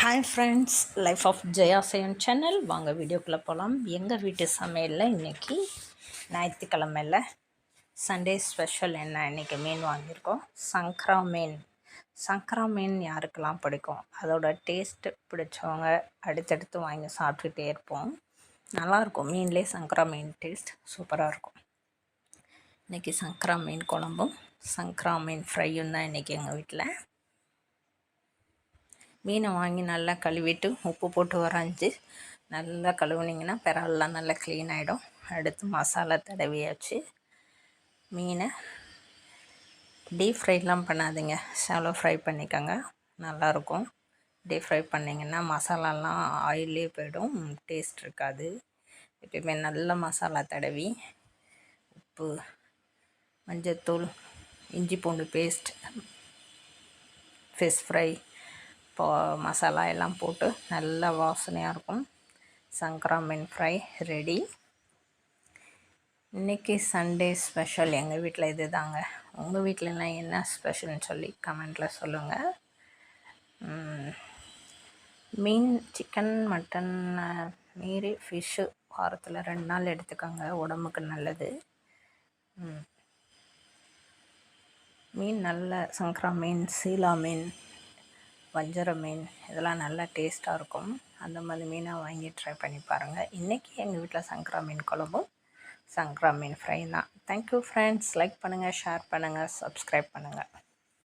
Hi friends life of Jayasayan channel வாங்க வீடியோக்குள்ளே போகலாம் எங்கள் வீட்டு சமையலில் இன்றைக்கி ஞாயிற்றுக்கிழமையில் சண்டே ஸ்பெஷல் என்ன இன்றைக்கி மீன் வாங்கியிருக்கோம். சங்கரா மீன். சங்கரா மீன் யாருக்கெல்லாம் பிடிக்கும்? அதோட டேஸ்ட்டு பிடிச்சவங்க அடுத்தடுத்து வாங்கி சாப்பிட்டுட்டே இருப்போம். நல்லாயிருக்கும். மீன்லேயே சங்கரா மீன் டேஸ்ட் சூப்பராக இருக்கும். இன்றைக்கி சங்கரா மீன் குழம்பும் சங்கரா மீன் ஃப்ரையும் தான் இன்றைக்கி எங்கள் வீட்டில் மீனை வாங்கி நல்லா கழுவிட்டு உப்பு போட்டு வரைஞ்சி நல்லா கழுவுனிங்கன்னா பிறல்லாம் நல்லா க்ளீன் ஆகிடும் அடுத்து மசாலா தடவியாச்சு. மீனை டீப் ஃப்ரைலாம் பண்ணாதீங்க. ஷாலோ ஃப்ரை பண்ணிக்கோங்க. நல்லாயிருக்கும் டீப் ஃப்ரை பண்ணிங்கன்னா மசாலாலாம் ஆயிலே போயிடும். டேஸ்ட் இருக்காது. எப்பயுமே நல்ல மசாலா தடவி உப்பு மஞ்சத்தூள் இஞ்சி பூண்டு பேஸ்ட் ஃபிஷ் ஃப்ரை இப்போ மசாலா எல்லாம் போட்டு நல்ல வாசனையாக இருக்கும். சங்கரா மீன் ஃப்ரை ரெடி இன்றைக்கி சண்டே ஸ்பெஷல் எங்கள் வீட்டில் இது தாங்க உங்கள் வீட்டிலலாம் என்ன ஸ்பெஷல்னு சொல்லி கமெண்டில் சொல்லுங்கள் மீன் சிக்கன் மட்டன் மீறி ஃபிஷ்ஷு வாரத்தில் ரெண்டு நாள் எடுத்துக்கோங்க. உடம்புக்கு நல்லது. மீன் நல்ல சங்கரா மீன் சீலா மீன் வஞ்சர மீன் இதெல்லாம் நல்லா டேஸ்ட்டாக இருக்கும். அந்த மாதிரி மீனாக வாங்கி ட்ரை பண்ணி பாருங்கள் இன்றைக்கி எங்கள் வீட்டில் சங்கரா மீன் குழம்பும் சங்கரா மீன் ஃப்ரை தான். தேங்க்யூ ஃப்ரெண்ட்ஸ் லைக் பண்ணுங்கள் ஷேர் பண்ணுங்கள் சப்ஸ்கிரைப் பண்ணுங்கள்